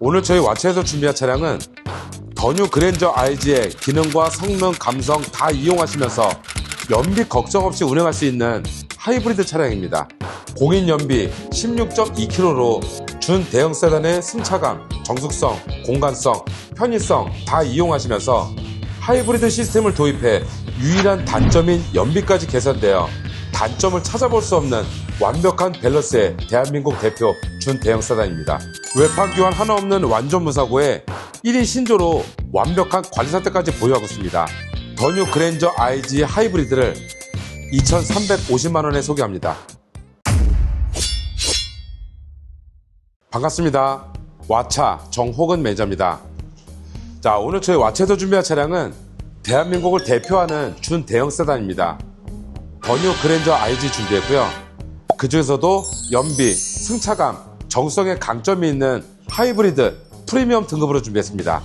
오늘 저희 와차에서 준비한 차량은 더뉴 그랜저 IG의 기능과 성능, 감성 다 이용하시면서 연비 걱정 없이 운행할 수 있는 하이브리드 차량입니다. 공인 연비 16.2km로 준 대형 세단의 승차감, 정숙성, 공간성, 편의성 다 이용하시면서 하이브리드 시스템을 도입해 유일한 단점인 연비까지 개선되어 단점을 찾아볼 수 없는 완벽한 밸런스의 대한민국 대표 준 대형 세단입니다. 외판 교환 하나 없는 완전 무사고에 1인 신조로 완벽한 관리 상태까지 보유하고 있습니다. 더뉴 그랜저 IG 하이브리드를 2,350만원에 소개합니다. 반갑습니다. 와차 정호근 매니저입니다. 자, 오늘 저희 와차에서 준비한 차량은 대한민국을 대표하는 준 대형 세단입니다. 더뉴 그랜저 IG 준비했고요. 그 중에서도 연비, 승차감, 정성의 강점이 있는 하이브리드 프리미엄 등급으로 준비했습니다.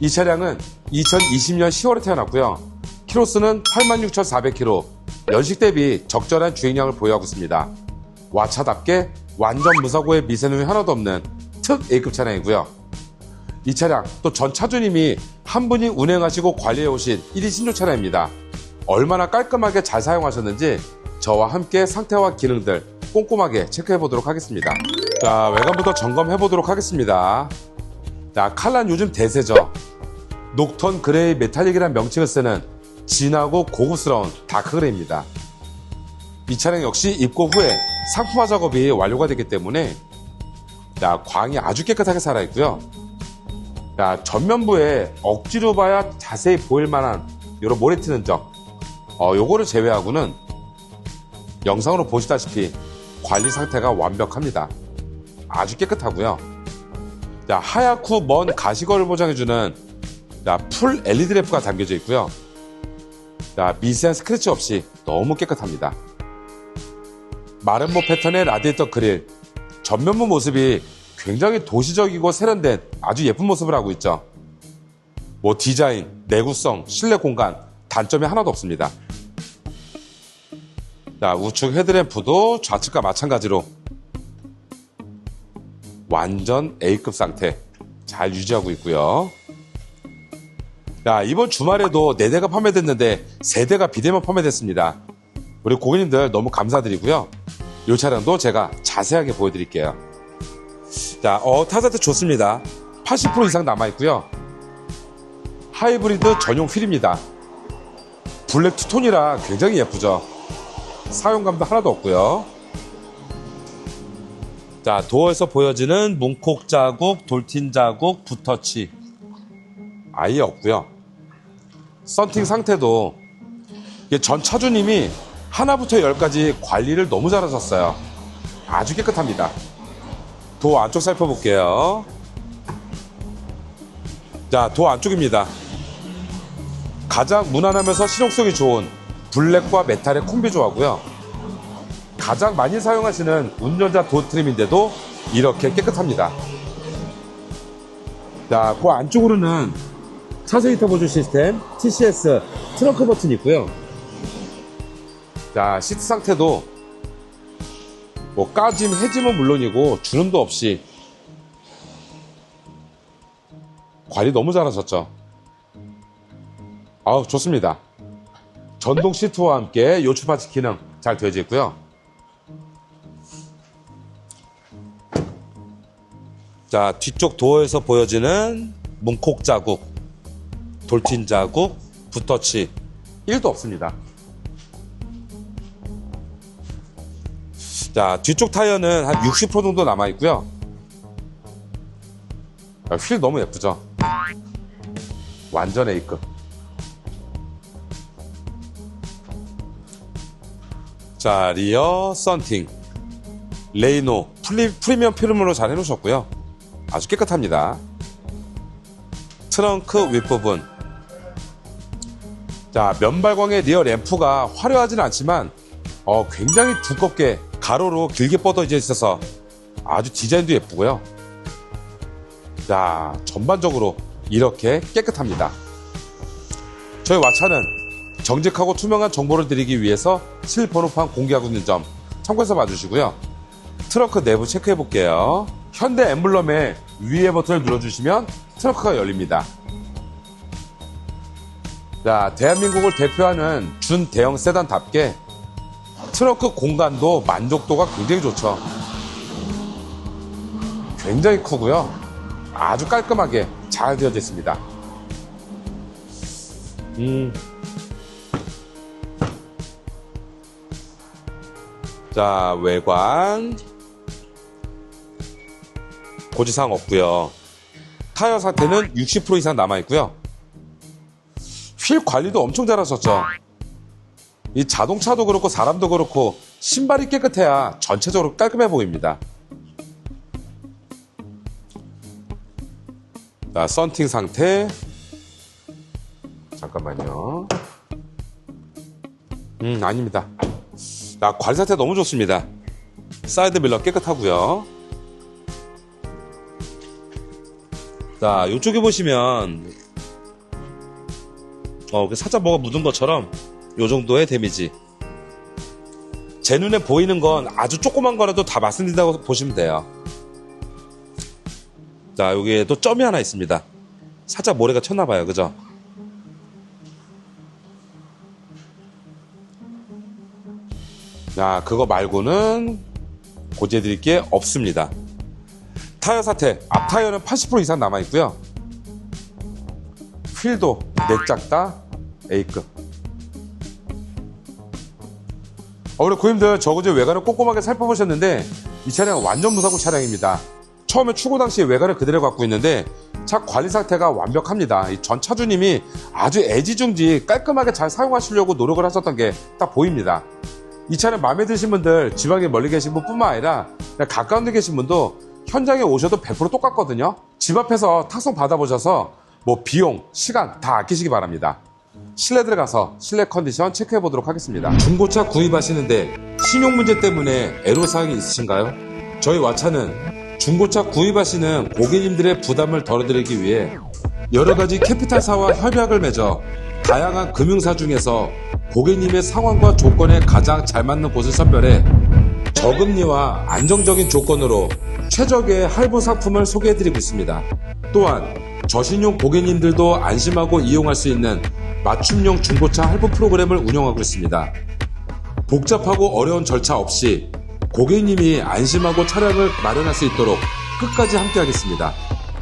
이 차량은 2020년 10월에 태어났고요. 키로수는 86,400km, 연식 대비 적절한 주행량을 보유하고 있습니다. 와차답게 완전 무사고의 미세누이 하나도 없는 특 A급 차량이고요. 이 차량 또 전 차주님이 한 분이 운행하시고 관리해 오신 1위 신조 차량입니다. 얼마나 깔끔하게 잘 사용하셨는지 저와 함께 상태와 기능들 꼼꼼하게 체크해 보도록 하겠습니다. 자, 외관부터 점검해 보도록 하겠습니다. 자, 칼란 요즘 대세죠. 녹턴 그레이 메탈릭이라는 명칭을 쓰는 진하고 고급스러운 다크 그레이입니다. 이 차량 역시 입고 후에 상품화 작업이 완료가 되기 때문에 자, 광이 아주 깨끗하게 살아있고요. 자, 전면부에 억지로 봐야 자세히 보일 만한 이런 모래 튀는 점. 어, 요거를 제외하고는 영상으로 보시다시피 관리 상태가 완벽합니다. 아주 깨끗하고요. 자, 하얗고 먼 가시거를 보장해주는 자, 풀 LED 램프가 담겨져 있고요. 자, 미세한 스크래치 없이 너무 깨끗합니다. 마름모 패턴의 라디에이터 그릴, 전면부 모습이 굉장히 도시적이고 세련된 아주 예쁜 모습을 하고 있죠. 뭐 디자인, 내구성, 실내 공간, 단점이 하나도 없습니다. 자, 우측 헤드램프도 좌측과 마찬가지로 완전 A급 상태 잘 유지하고 있고요. 자, 이번 주말에도 4대가 판매됐는데 3대가 비대면 판매됐습니다. 우리 고객님들 너무 감사드리고요. 이 차량도 제가 자세하게 보여드릴게요. 자, 어, 타사트 좋습니다. 80% 이상 남아있고요. 하이브리드 전용 휠입니다. 블랙 투톤이라 굉장히 예쁘죠. 사용감도 하나도 없고요. 자, 도어에서 보여지는 문콕 자국, 돌틴 자국, 붓터치 아예 없고요. 썬팅 상태도 전 차주님이 하나부터 열까지 관리를 너무 잘하셨어요. 아주 깨끗합니다. 도 안쪽 살펴볼게요. 자, 도 안쪽입니다. 가장 무난하면서 실용성이 좋은 블랙과 메탈의 콤비 조화고요. 가장 많이 사용하시는 운전자 도 트림인데도 이렇게 깨끗합니다. 자, 그 안쪽으로는 차선 히터 보조 시스템, TCS, 트렁크 버튼이 있고요. 자, 시트 상태도 뭐 까짐, 해짐은 물론이고 주름도 없이 관리 너무 잘하셨죠. 아우 좋습니다. 전동 시트와 함께 요추 파츠 기능 잘 되어져 있고요. 자 뒤쪽 도어에서 보여지는 문콕 자국, 돌진 자국, 붓터치 1도 없습니다. 자, 뒤쪽 타이어는 한 60% 정도 남아 있고요. 아, 휠 너무 예쁘죠? 완전 A급. 자, 리어 썬팅. 레이노 프리, 프리미엄 필름으로 잘 해놓으셨고요. 아주 깨끗합니다. 트렁크 윗부분. 자, 면발광의 리어 램프가 화려하진 않지만 어, 굉장히 두껍게 가로로 길게 뻗어져 있어서 아주 디자인도 예쁘고요. 자, 전반적으로 이렇게 깨끗합니다. 저희 와차는 정직하고 투명한 정보를 드리기 위해서 실번호판 공개하고 있는 점 참고해서 봐주시고요. 트렁크 내부 체크해 볼게요. 현대 엠블럼의 위에 버튼을 눌러주시면 트렁크가 열립니다. 자, 대한민국을 대표하는 준대형 세단답게 트렁크 공간도 만족도가 굉장히 좋죠. 굉장히 크고요. 아주 깔끔하게 잘 되어져 있습니다. 음. 자, 외관. 고지사항 없고요. 타이어 상태는 60% 이상 남아 있고요. 휠 관리도 엄청 잘하셨죠. 이 자동차도 그렇고 사람도 그렇고 신발이 깨끗해야 전체적으로 깔끔해 보입니다. 자, 썬팅 상태. 잠깐만요. 음, 아닙니다. 자, 관리 상태 너무 좋습니다. 사이드 밀러 깨끗하고요. 자, 이쪽에 보시면 어, 살짝 뭐가 묻은 것처럼 요 정도의 데미지. 제 눈에 보이는 건 아주 조그만 거라도 다 말씀드린다고 보시면 돼요. 자, 여기에도 점이 하나 있습니다. 살짝 모래가 쳤나봐요. 그죠? 자, 그거 말고는 고지해드릴 게 없습니다. 타이어 사태, 앞 타이어는 80% 이상 남아있고요. 휠도 넥작다 A급. 어, 우리 고객님들 저그제 외관을 꼼꼼하게 살펴보셨는데 이 차량 완전 무사고 차량입니다. 처음에 출고 당시 외관을 그대로 갖고 있는데 차 관리 상태가 완벽합니다. 이전 차주님이 아주 애지중지 깔끔하게 잘 사용하시려고 노력을 하셨던 게 딱 보입니다. 이 차는 마음에 드신 분들 지방에 멀리 계신 분뿐만 아니라 가까운 데 계신 분도 현장에 오셔도 100% 똑같거든요. 집 앞에서 탁송 받아보셔서 뭐 비용, 시간 다 아끼시기 바랍니다. 실내 들어가서 실내 컨디션 체크해 보도록 하겠습니다. 중고차 구입하시는데 신용 문제 때문에 애로사항이 있으신가요? 저희 와차는 중고차 구입하시는 고객님들의 부담을 덜어드리기 위해 여러 가지 캐피탈사와 협약을 맺어 다양한 금융사 중에서 고객님의 상황과 조건에 가장 잘 맞는 곳을 선별해 저금리와 안정적인 조건으로 최적의 할부 상품을 소개해드리고 있습니다. 또한 저신용 고객님들도 안심하고 이용할 수 있는 맞춤형 중고차 할부 프로그램을 운영하고 있습니다. 복잡하고 어려운 절차 없이 고객님이 안심하고 차량을 마련할 수 있도록 끝까지 함께하겠습니다.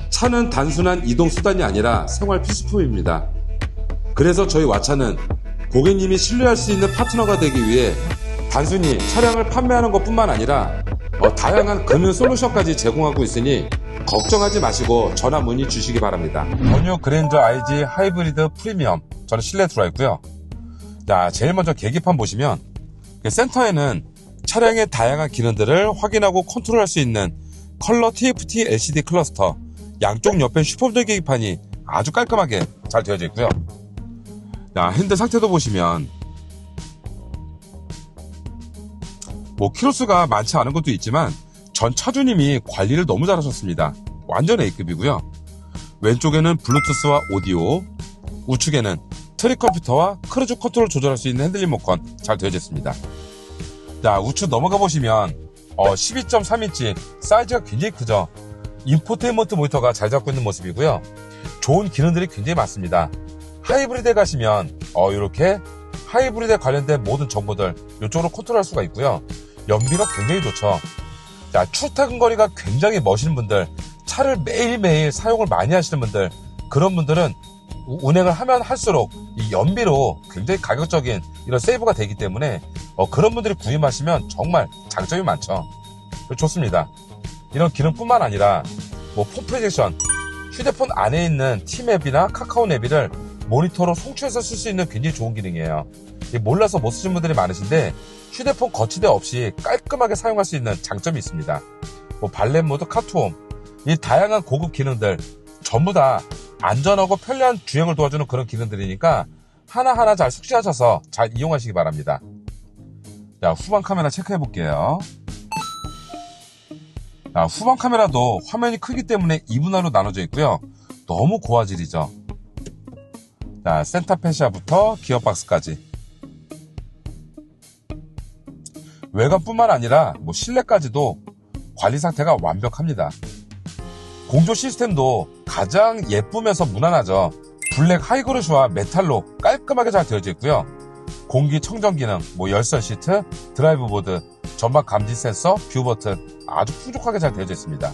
차는 단순한 이동 수단이 아니라 생활 필수품입니다. 그래서 저희 와차는 고객님이 신뢰할 수 있는 파트너가 되기 위해 단순히 차량을 판매하는 것 뿐만 아니라 어, 다양한 금융 솔루션까지 제공하고 있으니 걱정하지 마시고 전화 문의 주시기 바랍니다. 번유 그랜저 IG 하이브리드 프리미엄 저는 실내 들어와 있고요. 자, 제일 먼저 계기판 보시면 그 센터에는 차량의 다양한 기능들을 확인하고 컨트롤할 수 있는 컬러 TFT LCD 클러스터 양쪽 옆에 슈퍼들 계기판이 아주 깔끔하게 잘 되어져 있고요. 자, 핸들 상태도 보시면 뭐 키로수가 많지 않은 것도 있지만 전 차주님이 관리를 너무 잘하셨습니다. 완전 A급이고요. 왼쪽에는 블루투스와 오디오, 우측에는 트리 컴퓨터와 크루즈 컨트롤 조절할 수 있는 핸들링 모컨 잘 되어져 있습니다. 자, 우측 넘어가 보시면 어, 12.3인치 사이즈가 굉장히 크죠. 인포테인먼트 모니터가 잘 잡고 있는 모습이고요. 좋은 기능들이 굉장히 많습니다. 하이브리드에 가시면 어, 이렇게 하이브리드에 관련된 모든 정보들 이쪽으로 컨트롤할 수가 있고요. 연비가 굉장히 좋죠. 자, 출퇴근 거리가 굉장히 멋있는 분들, 차를 매일매일 사용을 많이 하시는 분들, 그런 분들은 운행을 하면 할수록 이 연비로 굉장히 가격적인 이런 세이브가 되기 때문에 어, 그런 분들이 구입하시면 정말 장점이 많죠. 좋습니다. 이런 기능뿐만 아니라 뭐 폰 프로젝션, 휴대폰 안에 있는 티맵이나 카카오 내비를 모니터로 송출해서 쓸 수 있는 굉장히 좋은 기능이에요. 몰라서 못 쓰시는 분들이 많으신데 휴대폰 거치대 없이 깔끔하게 사용할 수 있는 장점이 있습니다. 뭐 발렛 모드, 카투홈, 이 다양한 고급 기능들 전부 다 안전하고 편리한 주행을 도와주는 그런 기능들이니까 하나하나 잘 숙지하셔서 잘 이용하시기 바랍니다. 자, 후방 카메라 체크해 볼게요. 자, 후방 카메라도 화면이 크기 때문에 2분할로 나눠져 있고요. 너무 고화질이죠. 자, 센터 페시아부터 기어박스까지 외관뿐만 아니라 뭐 실내까지도 관리 상태가 완벽합니다. 공조 시스템도 가장 예쁘면서 무난하죠. 블랙 하이그로시와 메탈로 깔끔하게 잘 되어져 있고요. 공기 청정 기능, 뭐 열선 시트, 드라이브 보드, 전방 감지 센서, 뷰 버튼 아주 풍족하게 잘 되어져 있습니다.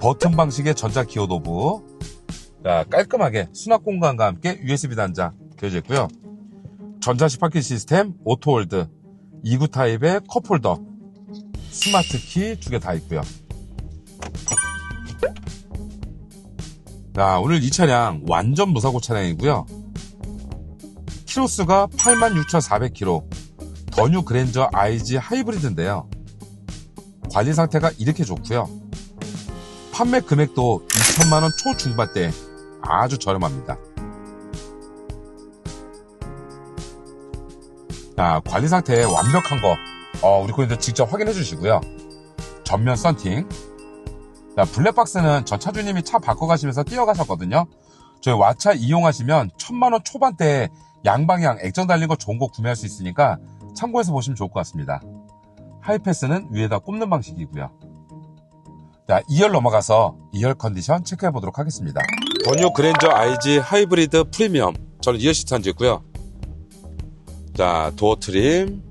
버튼 방식의 전자 기어 노브, 자, 깔끔하게 수납 공간과 함께 USB 단자 되어져 있고요. 전자식 파킹 시스템, 오토홀드, 2구 타입의 컵홀더, 스마트 키 두 개 다 있고요. 자, 오늘 이 차량 완전 무사고 차량이고요. 키로수가 86,400km, 더뉴 그랜저 IG 하이브리드인데요. 관리 상태가 이렇게 좋고요. 판매 금액도 2천만 원 초중반대 아주 저렴합니다. 자, 관리 상태 완벽한 거 어, 우리 고객님들 직접 확인해 주시고요. 전면 썬팅. 자, 블랙박스는 전 차주님이 차 바꿔가시면서 띄어가셨거든요. 저희 와차 이용하시면 천만원 초반대에 양방향 액정 달린 거 좋은 거 구매할 수 있으니까 참고해서 보시면 좋을 것 같습니다. 하이패스는 위에다 꼽는 방식이고요. 자, 2열 넘어가서 2열 컨디션 체크해 보도록 하겠습니다. 더뉴 그랜저 IG 하이브리드 프리미엄. 저는 2열 시트 앉았고요. 자, 도어 트림.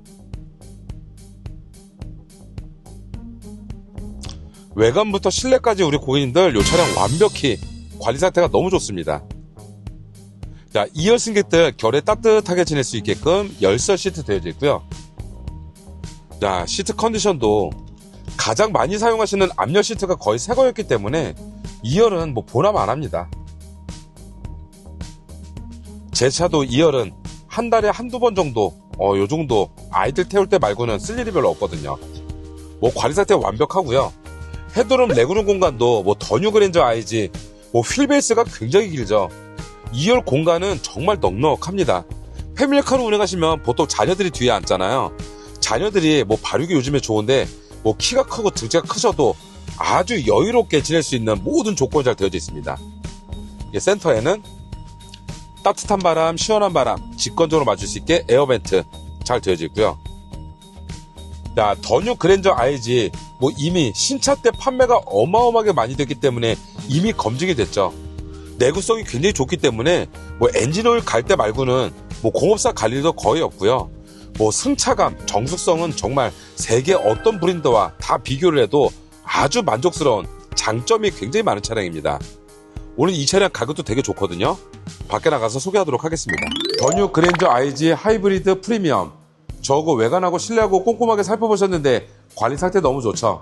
외관부터 실내까지 우리 고객님들 이 차량 완벽히 관리 상태가 너무 좋습니다. 자, 2열 승객들 결에 따뜻하게 지낼 수 있게끔 열선 시트 되어져 있고요. 자, 시트 컨디션도 가장 많이 사용하시는 앞열 시트가 거의 새 거였기 때문에 2열은 뭐 보람 안 합니다. 제 차도 2열은 한 달에 한두 번 정도, 어, 요 정도 아이들 태울 때 말고는 쓸 일이 별로 없거든요. 뭐 관리 상태 완벽하고요. 헤드룸 레그룸 공간도 뭐 더뉴 그랜저 IG, 뭐 휠베이스가 굉장히 길죠. 2열 공간은 정말 넉넉합니다. 패밀리카로 운행하시면 보통 자녀들이 뒤에 앉잖아요. 자녀들이 뭐 발육이 요즘에 좋은데 뭐 키가 크고 등치가 크셔도 아주 여유롭게 지낼 수 있는 모든 조건이 잘 되어져 있습니다. 센터에는 따뜻한 바람, 시원한 바람, 직관적으로 맞을 수 있게 에어벤트 잘 되어져 있고요. 자, 더뉴 그랜저 IG 뭐 이미 신차 때 판매가 어마어마하게 많이 됐기 때문에 이미 검증이 됐죠. 내구성이 굉장히 좋기 때문에 뭐 엔진오일 갈 때 말고는 뭐 공업사 갈 일도 거의 없고요. 뭐 승차감, 정숙성은 정말 세계 어떤 브랜드와 다 비교를 해도 아주 만족스러운 장점이 굉장히 많은 차량입니다. 오늘 이 차량 가격도 되게 좋거든요. 밖에 나가서 소개하도록 하겠습니다. 더뉴 그랜저 IG 하이브리드 프리미엄. 저거 외관하고 실내하고 꼼꼼하게 살펴보셨는데 관리 상태 너무 좋죠.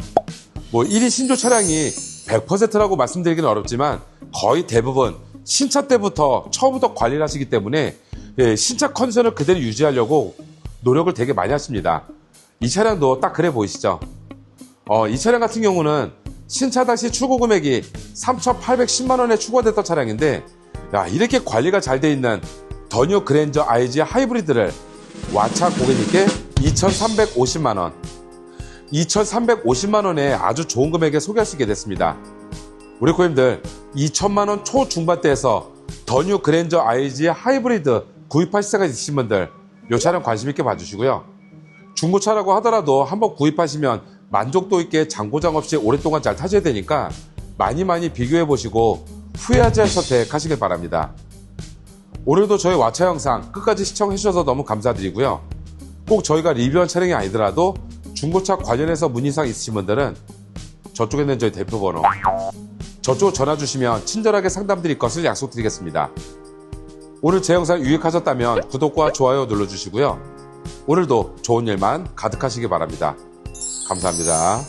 뭐 1위 신조 차량이 100%라고 말씀드리기는 어렵지만 거의 대부분 신차 때부터 처음부터 관리를 하시기 때문에 예, 신차 컨디션을 그대로 유지하려고 노력을 되게 많이 하십니다. 이 차량도 딱 그래 보이시죠? 어, 이 차량 같은 경우는 신차 당시 출고 금액이 3,810만 원에 추가됐던 차량인데 야, 이렇게 관리가 잘 돼 있는 더뉴 그랜저 IG 하이브리드를 와차 고객님께 2,350만 원 2,350만 원에 아주 좋은 금액에 소개할 수 있게 됐습니다. 우리 고객님들 2천만 원 초중반대에서 더뉴 그랜저 IG 하이브리드 구입하실 생각 있으신 분들 이 차량 관심 있게 봐주시고요. 중고차라고 하더라도 한번 구입하시면 만족도 있게 장고장 없이 오랫동안 잘 타셔야 되니까 많이 많이 비교해 보시고 후회하지 않은 선택하시길 바랍니다. 오늘도 저희 와차 영상 끝까지 시청해 주셔서 너무 감사드리고요. 꼭 저희가 리뷰한 차량이 아니더라도 중고차 관련해서 문의사항 있으신 분들은 저쪽에 있는 저희 대표 번호 저쪽 전화 주시면 친절하게 상담 드릴 것을 약속드리겠습니다. 오늘 제 영상 유익하셨다면 구독과 좋아요 눌러주시고요. 오늘도 좋은 일만 가득하시기 바랍니다. 감사합니다.